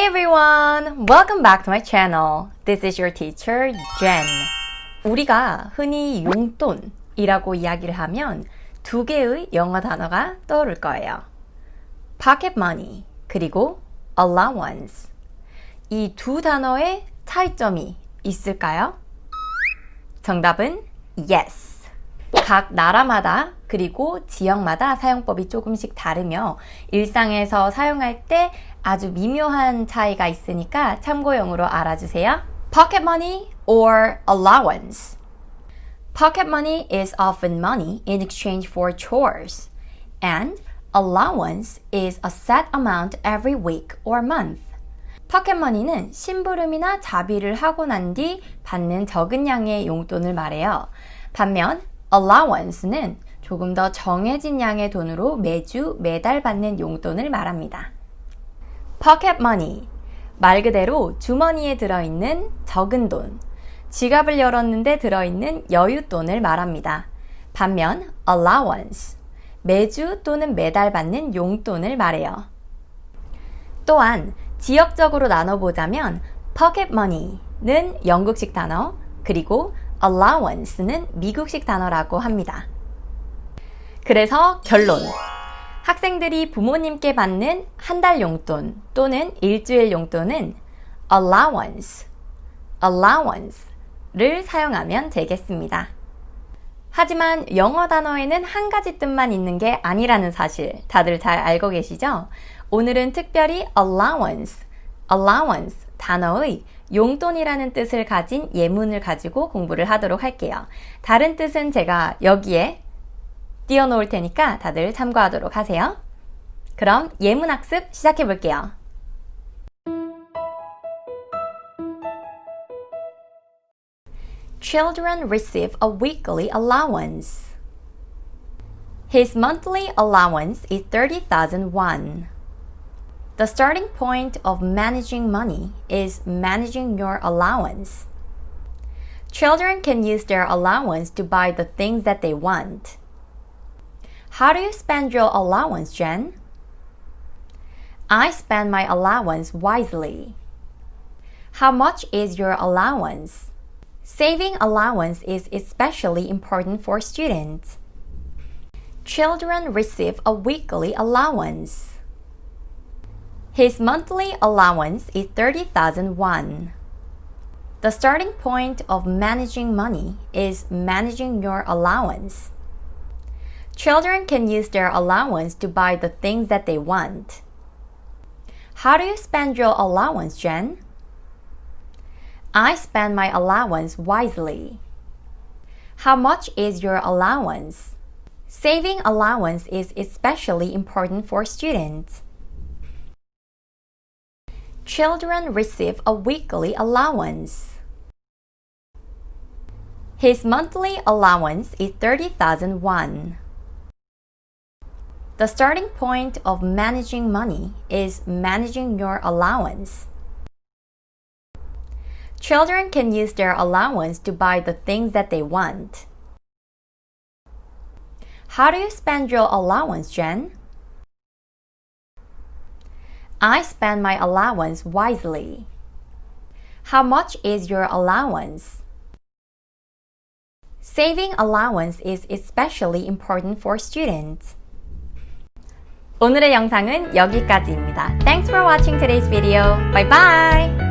Hey everyone! Welcome back to my channel. This is your teacher, Jen. 우리가 흔히 용돈이라고 이야기를 하면 두 개의 영어 단어가 떠오를 거예요. pocket money, 그리고 allowance. 이 두 단어의 차이점이 있을까요? 정답은 yes. 각 나라마다 그리고 지역마다 사용법이 조금씩 다르며 일상에서 사용할 때 아주 미묘한 차이가 있으니까 참고용으로 알아주세요. Pocket money or allowance. Pocket money is often money in exchange for chores, and allowance is a set amount every week or month. 포켓머니는 심부름이나 자비를 하고 난 뒤 받는 적은 양의 용돈을 말해요. 반면 allowance는 조금 더 정해진 양의 돈으로 매주 매달 받는 용돈을 말합니다. pocket money 말 그대로 주머니에 들어있는 적은 돈, 지갑을 열었는데 들어있는 여윳돈을 말합니다. 반면 allowance 매주 또는 매달 받는 용돈을 말해요. 또한 지역적으로 나눠보자면 pocket money는 영국식 단어, 그리고 allowance는 미국식 단어라고 합니다. 그래서 결론. 학생들이 부모님께 받는 한 달 용돈 또는 일주일 용돈은 allowance, allowance를 사용하면 되겠습니다. 하지만 영어 단어에는 한 가지 뜻만 있는 게 아니라는 사실 다들 잘 알고 계시죠? 오늘은 특별히 allowance, allowance 단어의 용돈이라는 뜻을 가진 예문을 가지고 공부를 하도록 할게요. 다른 뜻은 제가 여기에 띄워놓을 테니까 다들 참고하도록 하세요. 그럼 예문 학습 시작해 볼게요. Children receive a weekly allowance. His monthly allowance is 30,000 won. The starting point of managing money is managing your allowance. Children can use their allowance to buy the things that they want. How do you spend your allowance, Jen? I spend my allowance wisely. How much is your allowance? Saving allowance is especially important for students. Children receive a weekly allowance. His monthly allowance is 30,000 won. The starting point of managing money is managing your allowance. Children can use their allowance to buy the things that they want. How do you spend your allowance, Jen? I spend my allowance wisely. How much is your allowance? Saving allowance is especially important for students. Children receive a weekly allowance. His monthly allowance is 30,000 won. The starting point of managing money is managing your allowance. Children can use their allowance to buy the things that they want. How do you spend your allowance, Jen? I spend my allowance wisely. How much is your allowance? Saving allowance is especially important for students. 오늘의 영상은 여기까지입니다. Thanks for watching today's video. Bye bye!